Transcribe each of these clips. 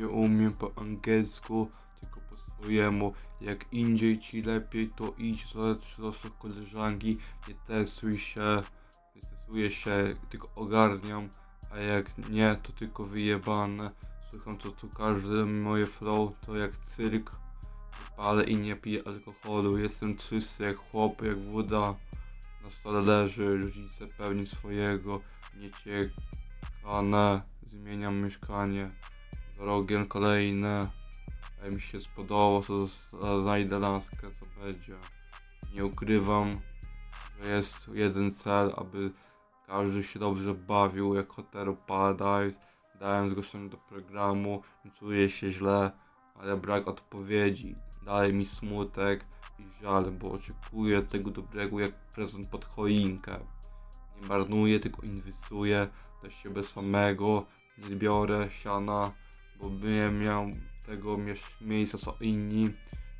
Nie umiem po angielsku, tylko po swojemu. Jak indziej ci lepiej, to idź do losów koleżanki. Nie testuj się, nie stresuję się, tylko ogarniam. A jak nie, to tylko wyjebane. Słucham to tu każde moje flow, to jak cyrk. Palę i nie piję alkoholu. Jestem czysty jak chłop, jak woda. Na stole leży, rodzice pełni swojego. Nieciekane, zmieniam mieszkanie. Rogiem kolejne. Jak mi się spodobało, to znajdę laskę, co będzie. Nie ukrywam, że jest jeden cel, aby każdy się dobrze bawił, jak Hotel Paradise. Dałem zgłoszenie do programu, czuję się źle, ale brak odpowiedzi. Daje mi smutek i żal, bo oczekuję tego dobrego jak prezent pod choinkę. Nie marnuję, tylko inwestuję do siebie samego. Nie biorę siana, bo bym miał tego mie- miejsca co inni.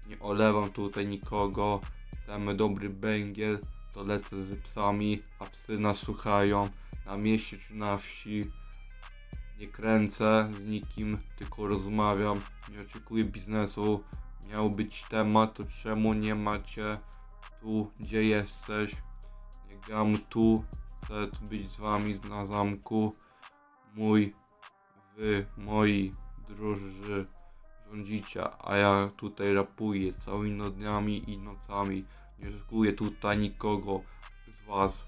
Nie olewam tutaj nikogo. Chcemy dobry węgiel, to lecę z psami, a psy nas słuchają. Na mieście czy na wsi. Nie kręcę z nikim, tylko rozmawiam. Nie oczekuję biznesu. Miał być temat, to czemu nie macie tu, gdzie jesteś? Nie gram tu, chcę tu być z wami na zamku. Mój, wy, moi, drodzy rządzicie, a ja tutaj rapuję całymi dniami i nocami. Nie oczekuję tutaj nikogo z was.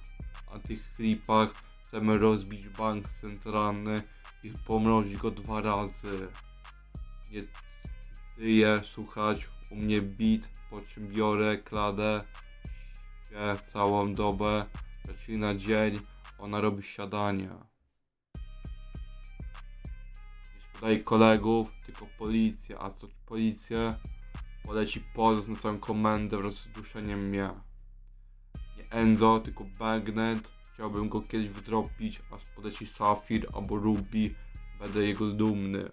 A tych klipach chcemy rozbić bank centralny i pomrozić go dwa razy. Nie tyję słuchać u mnie beat, po czym biorę kladę, całą dobę, zaczyna dzień, ona robi siadanie. Szkodaj kolegów, tylko policja, a co policję poleci poz na całą komendę wraz z duszeniem mnie. Nie Enzo, tylko Bagnet. Chciałbym go kiedyś wydropić, aż poleci Safir albo Ruby. Będę jego dumny.